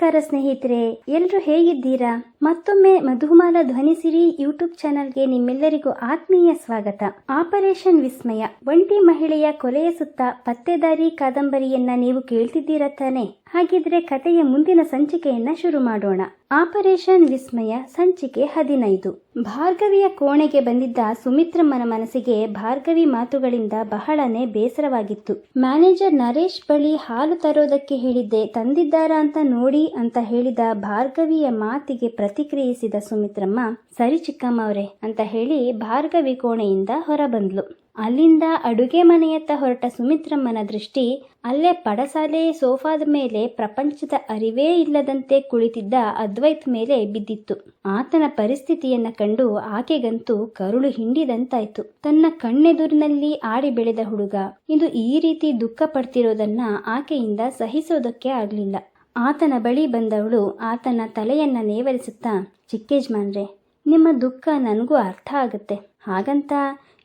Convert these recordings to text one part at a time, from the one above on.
ನಮಸ್ಕಾರ ಸ್ನೇಹಿತರೆ, ಎಲ್ರು ಹೇಗಿದ್ದೀರಾ? ಮತ್ತೊಮ್ಮೆ ಮಧುಮಾಲ ಧ್ವನಿಸಿರಿ ಯೂಟ್ಯೂಬ್ ಚಾನಲ್ಗೆ ನಿಮ್ಮೆಲ್ಲರಿಗೂ ಆತ್ಮೀಯ ಸ್ವಾಗತ. ಆಪರೇಷನ್ ವಿಸ್ಮಯ, ಒಂಟಿ ಮಹಿಳೆಯ ಕೊಲೆಯ ಸುತ್ತ ಪತ್ತೆದಾರಿ ಕಾದಂಬರಿಯನ್ನ ನೀವು ಕೇಳ್ತಿದ್ದೀರಾ ತಾನೆ? ಹಾಗಿದ್ರೆ ಕಥೆಯ ಮುಂದಿನ ಸಂಚಿಕೆಯನ್ನ ಶುರು ಮಾಡೋಣ. ಆಪರೇಷನ್ ವಿಸ್ಮಯ ಸಂಚಿಕೆ ಹದಿನೈದು. ಭಾರ್ಗವಿಯ ಕೋಣೆಗೆ ಬಂದಿದ್ದ ಸುಮಿತ್ರಮ್ಮನ ಮನಸ್ಸಿಗೆ ಭಾರ್ಗವಿ ಮಾತುಗಳಿಂದ ಬಹಳನೇ ಬೇಸರವಾಗಿತ್ತು. ಮ್ಯಾನೇಜರ್ ನರೇಶ್ ಬಳಿ ಹಾಲು ತರೋದಕ್ಕೆ ಹೇಳಿದ್ದೆ, ತಂದಿದ್ದಾರಾ ಅಂತ ನೋಡಿ ಅಂತ ಹೇಳಿದ ಭಾರ್ಗವಿಯ ಮಾತಿಗೆ ಪ್ರತಿಕ್ರಿಯಿಸಿದ ಸುಮಿತ್ರಮ್ಮ, ಸರಿ ಚಿಕ್ಕಮ್ಮ ಅವ್ರೆ ಅಂತ ಹೇಳಿ ಭಾರ್ಗವಿ ಕೋಣೆಯಿಂದ ಹೊರಬಂದ್ಲು. ಅಲ್ಲಿಂದ ಅಡುಗೆ ಮನೆಯತ್ತ ಹೊರಟ ಸುಮಿತ್ರಮ್ಮನ ದೃಷ್ಟಿ, ಅಲ್ಲೇ ಪಡಸಾಲೆ ಸೋಫಾದ ಮೇಲೆ ಪ್ರಪಂಚದ ಅರಿವೇ ಇಲ್ಲದಂತೆ ಕುಳಿತಿದ್ದ ಅದ್ವೈತ್ ಮೇಲೆ ಬಿದ್ದಿತ್ತು. ಆತನ ಪರಿಸ್ಥಿತಿಯನ್ನ ಕಂಡು ಆಕೆಗಂತೂ ಕರುಳು ಹಿಂಡಿದಂತಾಯ್ತು. ತನ್ನ ಕಣ್ಣೆದುರಿನಲ್ಲಿ ಆಡಿ ಬೆಳೆದ ಹುಡುಗ, ಇದು ಈ ರೀತಿ ದುಃಖ ಪಡ್ತಿರೋದನ್ನ ಆಕೆಯಿಂದ ಸಹಿಸೋದಕ್ಕೆ ಆಗ್ಲಿಲ್ಲ. ಆತನ ಬಳಿ ಬಂದವಳು ಆತನ ತಲೆಯನ್ನ ನೇವರಿಸುತ್ತಾ, ಚಿಕ್ಕೇಜ್ಮಾನ್ರೆ, ನಿಮ್ಮ ದುಃಖ ನನಗೂ ಅರ್ಥ ಆಗುತ್ತೆ. ಹಾಗಂತ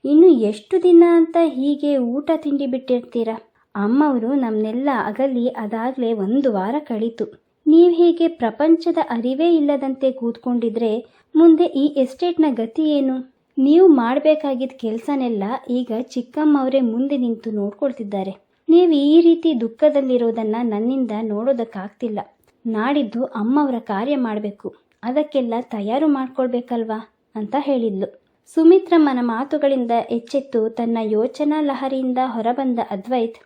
ಇನ್ನು ಎಷ್ಟು ದಿನ ಅಂತ ಹೀಗೆ ಊಟ ತಿಂಡಿ ಬಿಟ್ಟಿರ್ತೀರಾ? ಅಮ್ಮವರು ನಮ್ಮನ್ನೆಲ್ಲ ಅಗಲಿ ಅದಾಗಲೇ ಒಂದು ವಾರ ಕಳೀತು. ನೀವು ಹೀಗೆ ಪ್ರಪಂಚದ ಅರಿವೇ ಇಲ್ಲದಂತೆ ಕೂತ್ಕೊಂಡಿದ್ರೆ ಮುಂದೆ ಈ ಎಸ್ಟೇಟ್ನ ಗತಿ ಏನು? ನೀವು ಮಾಡಬೇಕಾಗಿದ್ದ ಕೆಲಸನೆಲ್ಲ ಈಗ ಚಿಕ್ಕಮ್ಮವರೇ ಮುಂದೆ ನಿಂತು ನೋಡ್ಕೊಳ್ತಿದ್ದಾರೆ. ನೀವು ಈ ರೀತಿ ದುಃಖದಲ್ಲಿರೋದನ್ನು ನನ್ನಿಂದ ನೋಡೋದಕ್ಕಾಗ್ತಿಲ್ಲ. ನಾಡಿದ್ದು ಅಮ್ಮವರ ಕಾರ್ಯ ಮಾಡಬೇಕು. ಅದಕ್ಕೆಲ್ಲ ತಯಾರು ಮಾಡ್ಕೊಳ್ಬೇಕಲ್ವಾ? ಅಂತ ಹೇಳಿದ್ಲು. ಸುಮಿತ್ರಮ್ಮನ ಮಾತುಗಳಿಂದ ಎಚ್ಚೆತ್ತು ತನ್ನ ಯೋಚನಾ ಲಹರಿಯಿಂದ ಹೊರಬಂದ ಅದ್ವೈತ್,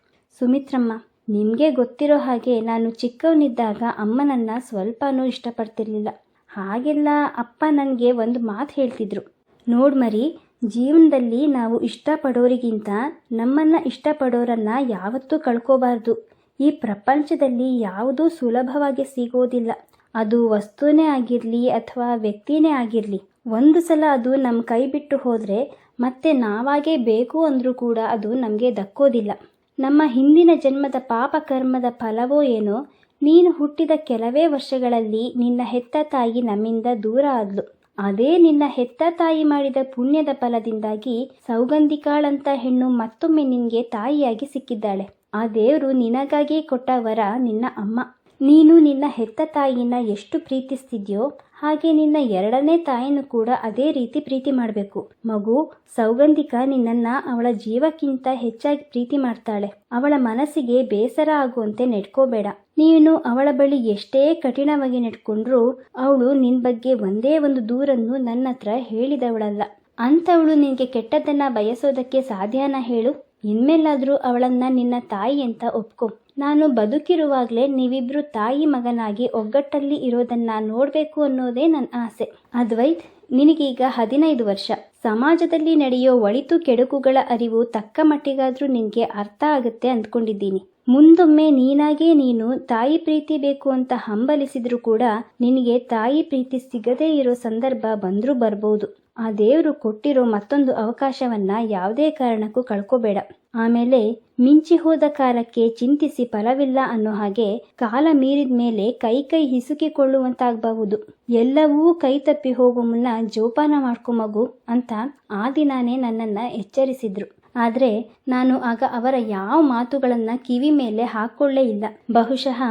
ಸುಮಿತ್ರಮ್ಮ, ನಿಮಗೆ ಗೊತ್ತಿರೋ ಹಾಗೆ ನಾನು ಚಿಕ್ಕವನಿದ್ದಾಗ ಅಮ್ಮನನ್ನು ಸ್ವಲ್ಪನೂ ಇಷ್ಟಪಡ್ತಿರ್ಲಿಲ್ಲ. ಹಾಗೆಲ್ಲ ಅಪ್ಪ ನನಗೆ ಒಂದು ಮಾತು ಹೇಳ್ತಿದ್ರು. ನೋಡಿ ಮರಿ, ಜೀವನದಲ್ಲಿ ನಾವು ಇಷ್ಟಪಡೋರಿಗಿಂತ ನಮ್ಮನ್ನು ಇಷ್ಟಪಡೋರನ್ನು ಯಾವತ್ತೂ ಕಳ್ಕೋಬಾರ್ದು. ಈ ಪ್ರಪಂಚದಲ್ಲಿ ಯಾವುದೂ ಸುಲಭವಾಗಿ ಸಿಗೋದಿಲ್ಲ. ಅದು ವಸ್ತುನೇ ಆಗಿರಲಿ ಅಥವಾ ವ್ಯಕ್ತಿನೇ ಆಗಿರಲಿ. ಒಂದು ಸಲ ಅದು ನಮ್ಮ ಕೈ ಬಿಟ್ಟು ಹೋದರೆ ಮತ್ತೆ ನಾವಾಗೇ ಬೇಕು ಅಂದರೂ ಕೂಡ ಅದು ನಮಗೆ ದಕ್ಕೋದಿಲ್ಲ. ನಮ್ಮ ಹಿಂದಿನ ಜನ್ಮದ ಪಾಪ ಕರ್ಮದ ಫಲವೋ ಏನೋ, ನೀನು ಹುಟ್ಟಿದ ಕೆಲವೇ ವರ್ಷಗಳಲ್ಲಿ ನಿನ್ನ ಹೆತ್ತ ತಾಯಿ ನಮ್ಮಿಂದ ದೂರ ಆದ್ಲು. ಅದೇ ನಿನ್ನ ಹೆತ್ತ ತಾಯಿ ಮಾಡಿದ ಪುಣ್ಯದ ಫಲದಿಂದಾಗಿ ಸೌಗಂಧಿಕಾಳಂತ ಹೆಣ್ಣು ಮತ್ತೊಮ್ಮೆ ನಿನಗೆ ತಾಯಿಯಾಗಿ ಸಿಕ್ಕಿದ್ದಾಳೆ. ಆ ದೇವರು ನಿನಗಾಗಿ ಕೊಟ್ಟ ವರ ನಿನ್ನ ಅಮ್ಮ. ನೀನು ನಿನ್ನ ಹೆತ್ತ ತಾಯಿನ ಎಷ್ಟು ಪ್ರೀತಿಸ್ತಿದ್ಯೋ ಹಾಗೆ ನಿನ್ನ ಎರಡನೇ ತಾಯಿನೂ ಕೂಡ ಅದೇ ರೀತಿ ಪ್ರೀತಿ ಮಾಡಬೇಕು. ಮಗು, ಸೌಗಂಧಿಕ ನಿನ್ನನ್ನ ಅವಳ ಜೀವಕ್ಕಿಂತ ಹೆಚ್ಚಾಗಿ ಪ್ರೀತಿ ಮಾಡ್ತಾಳೆ. ಅವಳ ಮನಸ್ಸಿಗೆ ಬೇಸರ ಆಗುವಂತೆ ನೆಡ್ಕೋಬೇಡ. ನೀನು ಅವಳ ಬಳಿ ಎಷ್ಟೇ ಕಠಿಣವಾಗಿ ನೆಡ್ಕೊಂಡ್ರೂ ಅವಳು ನಿನ್ ಬಗ್ಗೆ ಒಂದೇ ಒಂದು ದೂರನ್ನು ನನ್ನ ಹತ್ರ ಹೇಳಿದವಳಲ್ಲ. ಅಂಥವಳು ನಿನಗೆ ಕೆಟ್ಟದ್ದನ್ನ ಬಯಸೋದಕ್ಕೆ ಸಾಧ್ಯನ ಹೇಳು. ಇನ್ಮೇಲಾದರೂ ಅವಳನ್ನ ನಿನ್ನ ತಾಯಿ ಅಂತ ಒಪ್ಕೊ. ನಾನು ಬದುಕಿರುವಾಗಲೇ ನೀವಿಬ್ರು ತಾಯಿ ಮಗನಾಗಿ ಒಗ್ಗಟ್ಟಲ್ಲಿ ಇರೋದನ್ನ ನೋಡಬೇಕು ಅನ್ನೋದೇ ನನ್ನ ಆಸೆ. ಅದ್ವೈತ್, ನಿನಗೀಗ ಹದಿನೈದು ವರ್ಷ. ಸಮಾಜದಲ್ಲಿ ನಡೆಯೋ ಒಳಿತು ಕೆಡುಕುಗಳ ಅರಿವು ತಕ್ಕ ಮಟ್ಟಿಗಾದರೂ ನಿನಗೆ ಅರ್ಥ ಆಗುತ್ತೆ ಅಂದ್ಕೊಂಡಿದ್ದೀನಿ. ಮುಂದೊಮ್ಮೆ ನೀನಾಗೇ ನೀನು ತಾಯಿ ಪ್ರೀತಿ ಬೇಕು ಅಂತ ಹಂಬಲಿಸಿದ್ರೂ ಕೂಡ ನಿನಗೆ ತಾಯಿ ಪ್ರೀತಿ ಸಿಗದೇ ಇರೋ ಸಂದರ್ಭ ಬಂದರೂ ಬರ್ಬೋದು. ಆ ದೇವರು ಕೊಟ್ಟಿರೋ ಮತ್ತೊಂದು ಅವಕಾಶವನ್ನ ಯಾವುದೇ ಕಾರಣಕ್ಕೂ ಕಳ್ಕೋಬೇಡ. ಆಮೇಲೆ ಮಿಂಚಿ ಹೋದ ಕಾಲಕ್ಕೆ ಚಿಂತಿಸಿ ಫಲವಿಲ್ಲ ಅನ್ನೋ ಹಾಗೆ ಕಾಲ ಮೀರಿದ ಮೇಲೆ ಕೈ ಕೈ ಹಿಸುಕಿಕೊಳ್ಳುವಂತಾಗಬಹುದು. ಎಲ್ಲವೂ ಕೈ ತಪ್ಪಿ ಹೋಗೋ ಮುನ್ನ ಜೋಪಾನ ಮಾಡ್ಕೊ ಮಗು ಅಂತ ಆ ದಿನಾನೇ ನನ್ನನ್ನ ಎಚ್ಚರಿಸಿದ್ರು. ಆದ್ರೆ ನಾನು ಆಗ ಅವರ ಯಾವ ಮಾತುಗಳನ್ನು ಕಿವಿ ಮೇಲೆ ಹಾಕೊಳ್ಳೇ ಇಲ್ಲ. ಬಹುಶಃ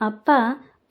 ಅಪ್ಪ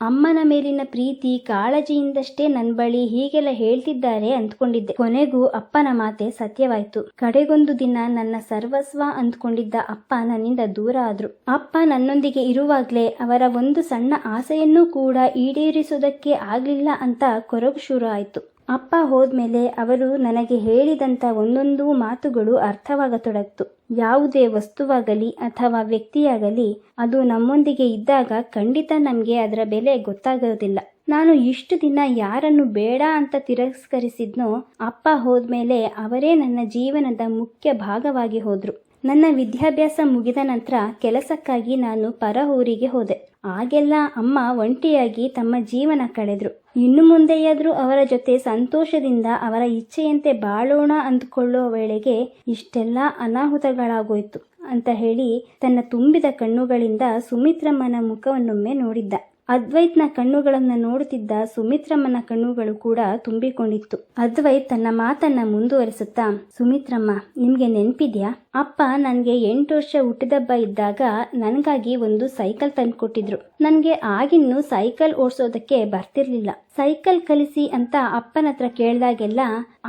ಅಮ್ಮನ ಮೇಲಿನ ಪ್ರೀತಿ ಕಾಳಜಿಯಿಂದಷ್ಟೇ ನನ್ನ ಬಳಿ ಹೀಗೆಲ್ಲ ಹೇಳ್ತಿದ್ದಾರೆ ಅಂದ್ಕೊಂಡಿದ್ದೆ. ಕೊನೆಗೂ ಅಪ್ಪನ ಮಾತೆ ಸತ್ಯವಾಯ್ತು. ಕಡೆಗೊಂದು ದಿನ ನನ್ನ ಸರ್ವಸ್ವ ಅಂದ್ಕೊಂಡಿದ್ದ ಅಪ್ಪ ನನ್ನಿಂದ ದೂರ ಆದ್ರು. ಅಪ್ಪ ನನ್ನೊಂದಿಗೆ ಇರುವಾಗ್ಲೇ ಅವರ ಒಂದು ಸಣ್ಣ ಆಸೆಯನ್ನೂ ಕೂಡ ಈಡೇರಿಸೋದಕ್ಕೆ ಆಗ್ಲಿಲ್ಲ ಅಂತ ಕೊರಗು ಶುರು ಆಯ್ತು. ಅಪ್ಪ ಹೋದ್ಮೇಲೆ ಅವರು ನನಗೆ ಹೇಳಿದಂಥ ಒಂದೊಂದು ಮಾತುಗಳು ಅರ್ಥವಾಗತೊಡಗ್ತು. ಯಾವುದೇ ವಸ್ತುವಾಗಲಿ ಅಥವಾ ವ್ಯಕ್ತಿಯಾಗಲಿ ಅದು ನಮ್ಮೊಂದಿಗೆ ಇದ್ದಾಗ ಖಂಡಿತ ನಮಗೆ ಅದರ ಬೆಲೆ ಗೊತ್ತಾಗೋದಿಲ್ಲ. ನಾನು ಇಷ್ಟು ದಿನ ಯಾರನ್ನು ಬೇಡ ಅಂತ ತಿರಸ್ಕರಿಸಿದ್ನೋ ಅಪ್ಪ ಹೋದ್ಮೇಲೆ ಅವರೇ ನನ್ನ ಜೀವನದ ಮುಖ್ಯ ಭಾಗವಾಗಿ ಹೋದ್ರು. ನನ್ನ ವಿದ್ಯಾಭ್ಯಾಸ ಮುಗಿದ ನಂತರ ಕೆಲಸಕ್ಕಾಗಿ ನಾನು ಪರ ಊರಿಗೆ ಹೋದೆ. ಆಗೆಲ್ಲ ಅಮ್ಮ ಒಂಟಿಯಾಗಿ ತಮ್ಮ ಜೀವನ ಕಳೆದ್ರು. ಇನ್ನು ಮುಂದೆಯಾದರೂ ಅವರ ಜೊತೆ ಸಂತೋಷದಿಂದ ಅವರ ಇಚ್ಛೆಯಂತೆ ಬಾಳೋಣ ಅಂದುಕೊಳ್ಳುವ ವೇಳೆಗೆ ಇಷ್ಟೆಲ್ಲ ಅನಾಹುತಗಳಾಗೋಯ್ತು ಅಂತ ಹೇಳಿ ತನ್ನ ತುಂಬಿದ ಕಣ್ಣುಗಳಿಂದ ಸುಮಿತ್ರಮ್ಮನ ಮುಖವನ್ನೊಮ್ಮೆ ನೋಡಿದ್ದ. ಅದ್ವೈತ್ನ ಕಣ್ಣುಗಳನ್ನು ನೋಡುತ್ತಿದ್ದ ಸುಮಿತ್ರಮ್ಮನ ಕಣ್ಣುಗಳು ಕೂಡ ತುಂಬಿಕೊಂಡಿತ್ತು. ಅದ್ವೈತ್ ತನ್ನ ಮಾತನ್ನ ಮುಂದುವರಿಸುತ್ತಾ, ಸುಮಿತ್ರಮ್ಮ, ನಿಮಗೆ ನೆನ್ಪಿದ್ಯಾ? ಅಪ್ಪ ನನಗೆ ಎಂಟು ವರ್ಷ ಹುಟ್ಟಿದಬ್ಬ ಇದ್ದಾಗ ನನಗಾಗಿ ಒಂದು ಸೈಕಲ್ ತಂದುಕೊಟ್ಟಿದ್ರು. ನನಗೆ ಆಗಿನ್ನೂ ಸೈಕಲ್ ಓಡಿಸೋದಕ್ಕೆ ಬರ್ತಿರ್ಲಿಲ್ಲ. ಸೈಕಲ್ ಕಲಿಸಿ ಅಂತ ಅಪ್ಪನ ಹತ್ರ ಕೇಳಿದಾಗೆಲ್ಲ,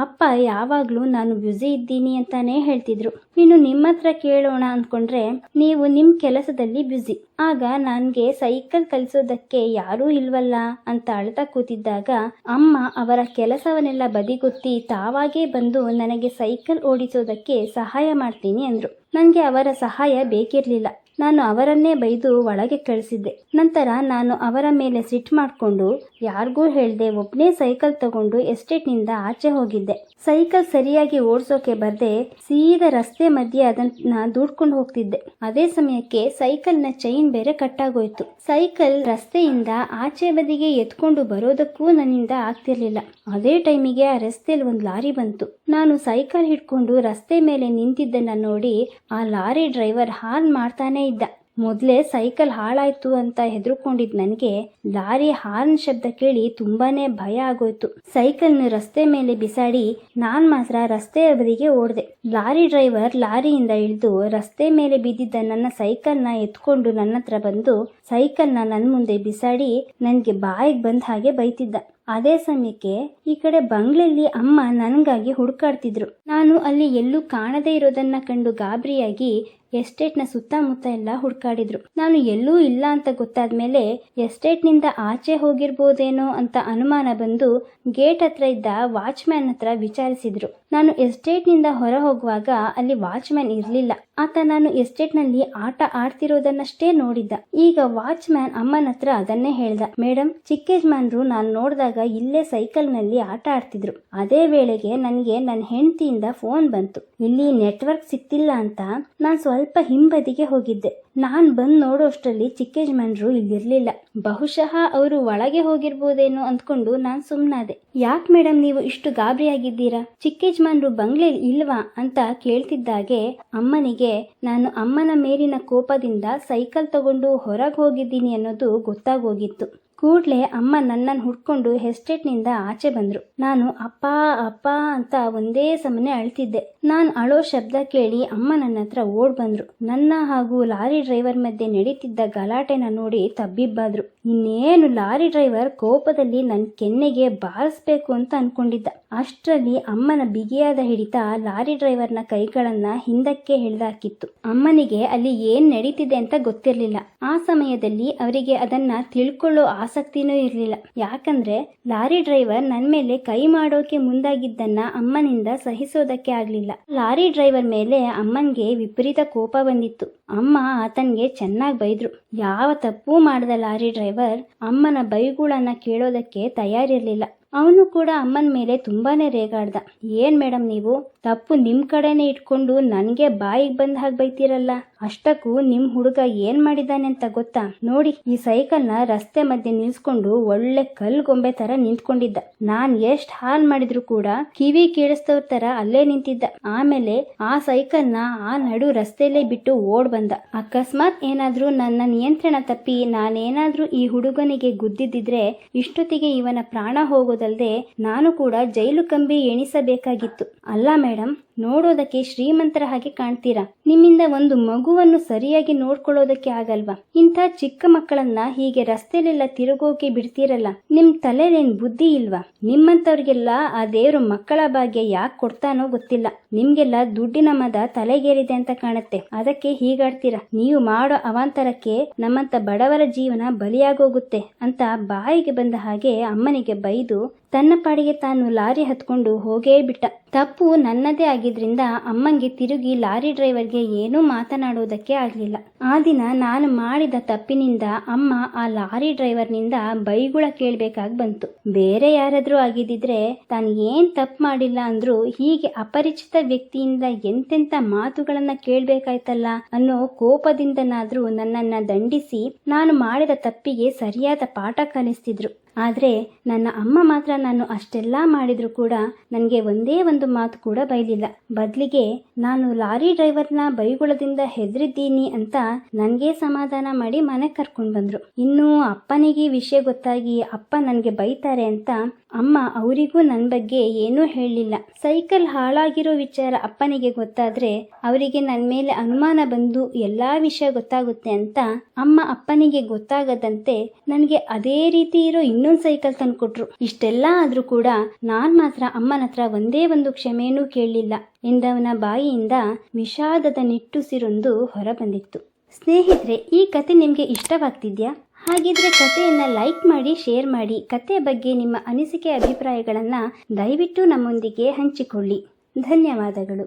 ಅಪ್ಪ, ಯಾವಾಗಲೂ ನಾನು ಬ್ಯುಸಿ ಇದ್ದೀನಿ ಅಂತಾನೇ ಹೇಳ್ತಿದ್ರು. ಇನ್ನು ನಿಮ್ಮ ಹತ್ರ ಕೇಳೋಣ ಅಂದ್ಕೊಂಡ್ರೆ ನೀವು ನಿಮ್ಮ ಕೆಲಸದಲ್ಲಿ ಬ್ಯುಸಿ. ಆಗ ನನಗೆ ಸೈಕಲ್ ಕಲಿಸೋದಕ್ಕೆ ಯಾರೂ ಇಲ್ವಲ್ಲ ಅಂತ ಅಳ್ತಾ ಕೂತಿದ್ದಾಗ ಅಮ್ಮ ಅವರ ಕೆಲಸವನ್ನೆಲ್ಲ ಬದಿಗೊತ್ತಿ ತಾವಾಗೇ ಬಂದು ನನಗೆ ಸೈಕಲ್ ಓಡಿಸೋದಕ್ಕೆ ಸಹಾಯ ಮಾಡ್ತೀನಿ ಅಂದ್ರು. ನನಗೆ ಅವರ ಸಹಾಯ ಬೇಕಿರಲಿಲ್ಲ. ನಾನು ಅವರನ್ನೇ ಬೈದು ಒಳಗೆ ಕಳಿಸಿದ್ದೆ ನಂತರ ನಾನು ಅವರ ಮೇಲೆ ಸಿಟ್ ಮಾಡಿಕೊಂಡು ಯಾರಿಗೂ ಹೇಳದೆ ಒಬ್ಬನೇ ಸೈಕಲ್ ತಗೊಂಡು ಎಸ್ಟೇಟ್ನಿಂದ ಆಚೆ ಹೋಗಿದ್ದೆ. ಸೈಕಲ್ ಸರಿಯಾಗಿ ಓಡಿಸೋಕೆ ಬರ್ದೆ ಸೀದಾ ರಸ್ತೆ ಮಧ್ಯೆ ಅದನ್ನ ದೂಡ್ಕೊಂಡು ಹೋಗ್ತಿದ್ದೆ. ಅದೇ ಸಮಯಕ್ಕೆ ಸೈಕಲ್ನ ಚೈನ್ ಬೇರೆ ಕಟ್ಟಾಗೋಯ್ತು. ಸೈಕಲ್ ರಸ್ತೆಯಿಂದ ಆಚೆ ಬದಿಗೆ ಎತ್ಕೊಂಡು ಬರೋದಕ್ಕೂ ನನ್ನಿಂದ ಆಗ್ತಿರ್ಲಿಲ್ಲ. ಅದೇ ಟೈಮಿಗೆ ಆ ರಸ್ತೆಯಲ್ಲಿ ಒಂದು ಲಾರಿ ಬಂತು. ನಾನು ಸೈಕಲ್ ಹಿಡ್ಕೊಂಡು ರಸ್ತೆ ಮೇಲೆ ನಿಂತಿದ್ದನ್ನ ನೋಡಿ ಆ ಲಾರಿ ಡ್ರೈವರ್ ಹಾರ್ನ್ ಮಾಡ್ತಾನೆ ಇದ್ದ. ಮೊದಲೇ ಸೈಕಲ್ ಹಾಳಾಯ್ತು ಅಂತ ಹೆದರ್ಕೊಂಡಿದ್ ನನಗೆ ಲಾರಿ ಹಾರ್ನ್ ಶಬ್ದ ಕೇಳಿ ತುಂಬಾನೇ ಭಯ ಆಗೋಯ್ತು. ಸೈಕಲ್ನ ರಸ್ತೆ ಮೇಲೆ ಬಿಸಾಡಿ ನಾನ್ ಮಾತ್ರ ರಸ್ತೆ ಬದಿಗೆ ಓಡಿದೆ. ಲಾರಿ ಡ್ರೈವರ್ ಲಾರಿಯಿಂದ ಇಳಿದು ರಸ್ತೆ ಮೇಲೆ ಬಿದ್ದಿದ್ದ ನನ್ನ ಸೈಕಲ್ನ ಎತ್ಕೊಂಡು ನನ್ನ ಹತ್ರ ಬಂದು ಸೈಕಲ್ನ ನನ್ನ ಮುಂದೆ ಬಿಸಾಡಿ ನನಗೆ ಬಾಯಿಗೆ ಬಂದ ಹಾಗೆ ಬೈತಿದ್ದ. ಅದೇ ಸಮಯಕ್ಕೆ ಈ ಕಡೆ ಬಂಗ್ಲೆಯಲ್ಲಿ ಅಮ್ಮ ನನಗಾಗಿ ಹುಡುಕಾಡ್ತಿದ್ರು. ನಾನು ಅಲ್ಲಿ ಎಲ್ಲೂ ಕಾಣದೇ ಇರೋದನ್ನ ಕಂಡು ಗಾಬರಿಯಾಗಿ ಎಸ್ಟೇಟ್ನ ಸುತ್ತಮುತ್ತ ಎಲ್ಲ ಹುಡ್ಕಾಡಿದ್ರು. ನಾನು ಎಲ್ಲೂ ಇಲ್ಲ ಅಂತ ಗೊತ್ತಾದ ಮೇಲೆ ಎಸ್ಟೇಟ್ನಿಂದ ಆಚೆ ಹೋಗಿರ್ಬೋದೇನೋ ಅಂತ ಅನುಮಾನ ಬಂದು ಗೇಟ್ ಹತ್ರ ಇದ್ದ ವಾಚ್ಮ್ಯಾನ್ ಹತ್ರ ವಿಚಾರಿಸಿದ್ರು. ನಾನು ಎಸ್ಟೇಟ್ನಿಂದ ಹೊರ ಹೋಗುವಾಗ ಅಲ್ಲಿ ವಾಚ್ಮ್ಯಾನ್ ಇರಲಿಲ್ಲ. ಆತ ನಾನು ಎಸ್ಟೇಟ್ನಲ್ಲಿ ಆಟ ಆಡ್ತಿರೋದನ್ನಷ್ಟೇ ನೋಡಿದ್ದ. ಈಗ ವಾಚ್ಮ್ಯಾನ್ ಅಮ್ಮನ ಹತ್ರ ಅದನ್ನೇ ಹೇಳ್ದ. ಮೇಡಮ್ ಚಿಕ್ಕ ಯಜಮಾನ್ರು ನಾನು ನೋಡಿದಾಗ ಇಲ್ಲೇ ಸೈಕಲ್ನಲ್ಲಿ ಆಟ ಆಡ್ತಿದ್ರು. ಅದೇ ವೇಳೆಗೆ ನನಗೆ ನನ್ನ ಹೆಂಡತಿಯಿಂದ ಫೋನ್ ಬಂತು. ಇಲ್ಲಿ ನೆಟ್ವರ್ಕ್ ಸಿಕ್ತಿಲ್ಲ ಅಂತ ನಾನು ಸ್ವಲ್ಪ ಹಿಂಬದಿಗೆ ಹೋಗಿದ್ದೆ. ನಾನು ಬಂದು ನೋಡೋಷ್ಟರಲ್ಲಿ ಮನ್ರು ಇಲ್ಲಿರ್ಲಿಲ್ಲ. ಬಹುಶಃ ಅವರು ಒಳಗೆ ಹೋಗಿರ್ಬೋದೇನೋ ಅಂದ್ಕೊಂಡು ನಾನು ಸುಮ್ನಾದೆ. ಯಾಕೆ ಮೇಡಮ್ ನೀವು ಇಷ್ಟು ಗಾಬರಿಯಾಗಿದ್ದೀರಾ? ಚಿಕ್ಕ ಮನ್ರು ಬಂಗ್ಲೆಲ್ ಇಲ್ವಾ ಅಂತ ಕೇಳ್ತಿದ್ದಾಗೆ ಅಮ್ಮನಿಗೆ, ನಾನು ಅಮ್ಮನ ಮೇಲಿನ ಕೋಪದಿಂದ ಸೈಕಲ್ ತಗೊಂಡು ಹೊರಗೆ ಹೋಗಿದ್ದೀನಿ ಅನ್ನೋದು ಗೊತ್ತಾಗೋಗಿತ್ತು. ಕೂಡ್ಲೆ ಅಮ್ಮ ನನ್ನನ್ನು ಹುಡ್ಕೊಂಡು ಹೆಸ್ಟೇಟ್ನಿಂದ ಆಚೆ ಬಂದರು. ನಾನು, ಅಪ್ಪ ಅಪ್ಪ ಅಂತ ಒಂದೇ ಸಮನೆ ಅಳ್ತಿದ್ದೆ. ನಾನು ಅಳೋ ಶಬ್ದ ಕೇಳಿ ಅಮ್ಮ ನನ್ನ ಹತ್ರ ಓಡ್ ಬಂದ್ರು. ನನ್ನ ಹಾಗೂ ಲಾರಿ ಡ್ರೈವರ್ ಮಧ್ಯೆ ನಡೀತಿದ್ದ ಗಲಾಟೆನ ನೋಡಿ ತಬ್ಬಿಬ್ಬಾದ್ರು. ಇನ್ನೇನು ಲಾರಿ ಡ್ರೈವರ್ ಕೋಪದಲ್ಲಿ ನನ್ನ ಕೆನ್ನೆಗೆ ಬಾರಿಸ್ಬೇಕು ಅಂತ ಅನ್ಕೊಂಡಿದ್ದ. ಅಷ್ಟರಲ್ಲಿ ಅಮ್ಮನ ಬಿಗಿಯಾದ ಹಿಡಿತ ಲಾರಿ ಡ್ರೈವರ್ನ ಕೈಗಳನ್ನ ಹಿಂದಕ್ಕೆ ಹಿಡಿದಾಕಿತ್ತು ಅಮ್ಮನಿಗೆ ಅಲ್ಲಿ ಏನ್ ನಡೀತಿದೆ ಅಂತ ಗೊತ್ತಿರಲಿಲ್ಲ. ಆ ಸಮಯದಲ್ಲಿ ಅವರಿಗೆ ಅದನ್ನ ತಿಳ್ಕೊಳ್ಳೋ ಆಸಕ್ತಿನೂ ಇರಲಿಲ್ಲ. ಯಾಕಂದ್ರೆ ಲಾರಿ ಡ್ರೈವರ್ ನನ್ನ ಮೇಲೆ ಕೈ ಮಾಡೋಕೆ ಮುಂದಾಗಿದ್ದನ್ನ ಅಮ್ಮನಿಂದ ಸಹಿಸೋದಕ್ಕೆ ಆಗ್ಲಿಲ್ಲ. ಲಾರಿ ಡ್ರೈವರ್ ಮೇಲೆ ಅಮ್ಮನ್ಗೆ ವಿಪರೀತ ಕೋಪ ಬಂದಿತ್ತು. ಅಮ್ಮ ಆತನ್ಗೆ ಚೆನ್ನಾಗಿ ಬೈದ್ರು. ಯಾವ ತಪ್ಪೂ ಮಾಡದ ಲಾರಿ ಡ್ರೈವರ್ ಅಮ್ಮನ ಬೈಗುಳನ್ನ ಕೇಳೋದಕ್ಕೆ ತಯಾರಿರಲಿಲ್ಲ. ಅವನು ಕೂಡ ಅಮ್ಮನ ಮೇಲೆ ತುಂಬಾನೇ ರೇಗಾಡ್ದ. ಏನ್ ಮೇಡಮ್ ನೀವು? ತಪ್ಪು ನಿಮ್ ಕಡೆನೆ ಇಟ್ಕೊಂಡು ನನ್ಗೆ ಬಾಯಿಗೆ ಬಂದ ಹಾಗೆ ಬೈತೀರಲ್ಲ? ಅಷ್ಟಕ್ಕೂ ನಿಮ್ ಹುಡುಗ ಏನ್ ಮಾಡಿದಾನೆ ಅಂತ ಗೊತ್ತಾ? ನೋಡಿ, ಈ ಸೈಕಲ್ನ ರಸ್ತೆ ಮಧ್ಯೆ ನಿಲ್ಸ್ಕೊಂಡು ಒಳ್ಳೆ ಕಲ್ ಗೊಂಬೆ ತರ ನಿಂತ್ಕೊಂಡಿದ್ದ. ನಾನ್ ಎಷ್ಟ್ ಹಾಲ್ ಮಾಡಿದ್ರು ಕೂಡ ಕಿವಿ ಕೇಳಿಸ್ತವ್ರ ತರ ಅಲ್ಲೇ ನಿಂತಿದ್ದ. ಆಮೇಲೆ ಆ ಸೈಕಲ್ನ ಆ ನಡು ರಸ್ತೆಯಲ್ಲೇ ಬಿಟ್ಟು ಓಡ್ ಬಂದ. ಅಕಸ್ಮಾತ್ ಏನಾದ್ರೂ ನನ್ನ ನಿಯಂತ್ರಣ ತಪ್ಪಿ ನಾನೇನಾದ್ರೂ ಈ ಹುಡುಗನಿಗೆ ಗುದ್ದಿದ್ದಿದ್ರೆ ಇಷ್ಟೊತ್ತಿಗೆ ಇವನ ಪ್ರಾಣ ಹೋಗೋದಲ್ದೆ ನಾನು ಕೂಡ ಜೈಲು ಕಂಬಿ ಎಣಿಸಬೇಕಾಗಿತ್ತು. ಅಲ್ಲ ಮೇಡಮ್ ನೋಡೋದಕ್ಕೆ ಶ್ರೀಮಂತರ ಹಾಗೆ ಕಾಣ್ತೀರಾ? ನಿಮ್ಮಿಂದ ಒಂದು ಮಗುವನ್ನು ಸರಿಯಾಗಿ ನೋಡ್ಕೊಳ್ಳೋದಕ್ಕೆ ಆಗಲ್ವಾ? ಇಂಥ ಚಿಕ್ಕ ಮಕ್ಕಳನ್ನ ಹೀಗೆ ರಸ್ತೆಲೆಲ್ಲ ತಿರುಗೋಕೆ ಬಿಡ್ತೀರಲ್ಲ? ನಿಮ್ ತಲೆಲೇನ್ ಬುದ್ಧಿ ಇಲ್ವಾ? ನಿಮ್ಮಂತವ್ರಿಗೆಲ್ಲ ಆ ದೇವ್ರು ಮಕ್ಕಳ ಭಾಗ್ಯ ಯಾಕೆ ಕೊಡ್ತಾನೋ ಗೊತ್ತಿಲ್ಲ. ನಿಮ್ಗೆಲ್ಲ ದುಡ್ಡಿನ ಮದ ತಲೆಗೇರಿದೆ ಅಂತ ಕಾಣುತ್ತೆ. ಅದಕ್ಕೆ ಹೀಗಾಡ್ತೀರಾ? ನೀವು ಮಾಡೋ ಅವಾಂತರಕ್ಕೆ ನಮ್ಮಂತ ಬಡವರ ಜೀವನ ಬಲಿಯಾಗೋಗುತ್ತೆ ಅಂತ ಬಾಯಿಗೆ ಬಂದ ಹಾಗೆ ಅಮ್ಮನಿಗೆ ಬೈದು ತನ್ನ ಪಾಡಿಗೆ ತಾನು ಲಾರಿ ಹತ್ಕೊಂಡು ಹೋಗೇ ಬಿಟ್ಟ. ತಪ್ಪು ನನ್ನದೇ ಆಗಿದ್ರಿಂದ ಅಮ್ಮಂಗೆ ತಿರುಗಿ ಲಾರಿ ಡ್ರೈವರ್ಗೆ ಏನೂ ಮಾತನಾಡೋದಕ್ಕೆ ಆಗಲಿಲ್ಲ. ಆ ದಿನ ನಾನು ಮಾಡಿದ ತಪ್ಪಿನಿಂದ ಅಮ್ಮ ಆ ಲಾರಿ ಡ್ರೈವರ್ನಿಂದ ಬೈಗುಳ ಕೇಳಬೇಕಾಗಿ ಬಂತು. ಬೇರೆ ಯಾರಾದರೂ ಆಗಿದ್ದಿದ್ರೆ ತಾನು ಏನ್ ತಪ್ಪು ಮಾಡಿಲ್ಲ ಅಂದ್ರೂ ಹೀಗೆ ಅಪರಿಚಿತ ವ್ಯಕ್ತಿಯಿಂದ ಎಂತೆಂಥ ಮಾತುಗಳನ್ನ ಕೇಳಬೇಕಾಯ್ತಲ್ಲ ಅನ್ನೋ ಕೋಪದಿಂದನಾದ್ರೂ ನನ್ನನ್ನ ದಂಡಿಸಿ ನಾನು ಮಾಡಿದ ತಪ್ಪಿಗೆ ಸರಿಯಾದ ಪಾಠ ಕಲಿಸ್ತಿದ್ರು. ಆದರೆ ನನ್ನ ಅಮ್ಮ ಮಾತ್ರ ನಾನು ಅಷ್ಟೆಲ್ಲ ಮಾಡಿದರೂ ಕೂಡ ನನಗೆ ಒಂದೇ ಒಂದು ಮಾತು ಕೂಡ ಬೈಲಿಲ್ಲ. ಬದಲಿಗೆ, ನಾನು ಲಾರಿ ಡ್ರೈವರ್ನ ಬೈಗುಳದಿಂದ ಹೆದರಿದ್ದೀನಿ ಅಂತ ನನಗೆ ಸಮಾಧಾನ ಮಾಡಿ ಮನೆಗೆ ಕರ್ಕೊಂಡು ಬಂದರು. ಇನ್ನು ಅಪ್ಪನಿಗೆ ವಿಷಯ ಗೊತ್ತಾಗಿ ಅಪ್ಪ ನನಗೆ ಬೈತಾರೆ ಅಂತ ಅಮ್ಮ ಅವರಿಗೂ ನನ್ನ ಬಗ್ಗೆ ಏನೂ ಹೇಳಲಿಲ್ಲ. ಸೈಕಲ್ ಹಾಳಾಗಿರೋ ವಿಚಾರ ಅಪ್ಪನಿಗೆ ಗೊತ್ತಾದರೆ ಅವರಿಗೆ ನನ್ನ ಮೇಲೆ ಅನುಮಾನ ಬಂದು ಎಲ್ಲ ವಿಷಯ ಗೊತ್ತಾಗುತ್ತೆ ಅಂತ ಅಮ್ಮ ಅಪ್ಪನಿಗೆ ಗೊತ್ತಾಗದಂತೆ ನನಗೆ ಅದೇ ರೀತಿ ಇರೋ ಇನ್ನೊಂದು ಸೈಕಲ್ ತಂದ್ಕೊಟ್ರು ಇಷ್ಟೆಲ್ಲ ಆದ್ರೂ ಕೂಡ ನಾನ್ ಮಾತ್ರ ಅಮ್ಮನ ಹತ್ರ ಒಂದೇ ಒಂದು ಕ್ಷಮೆನೂ ಕೇಳಲಿಲ್ಲ. ಎಂದವನ ಬಾಯಿಯಿಂದ ವಿಷಾದದ ನಿಟ್ಟುಸಿರೊಂದು ಹೊರಬಂದಿತ್ತು. ಸ್ನೇಹಿತರೆ, ಈ ಕತೆ ನಿಮಗೆ ಇಷ್ಟವಾಗ್ತಿದ್ಯಾ? ಹಾಗಿದ್ರೆ ಕಥೆಯನ್ನು ಲೈಕ್ ಮಾಡಿ ಶೇರ್ ಮಾಡಿ. ಕತೆ ಬಗ್ಗೆ ನಿಮ್ಮ ಅನಿಸಿಕೆ, ಅಭಿಪ್ರಾಯಗಳನ್ನು ದಯವಿಟ್ಟು ನಮ್ಮೊಂದಿಗೆ ಹಂಚಿಕೊಳ್ಳಿ. ಧನ್ಯವಾದಗಳು.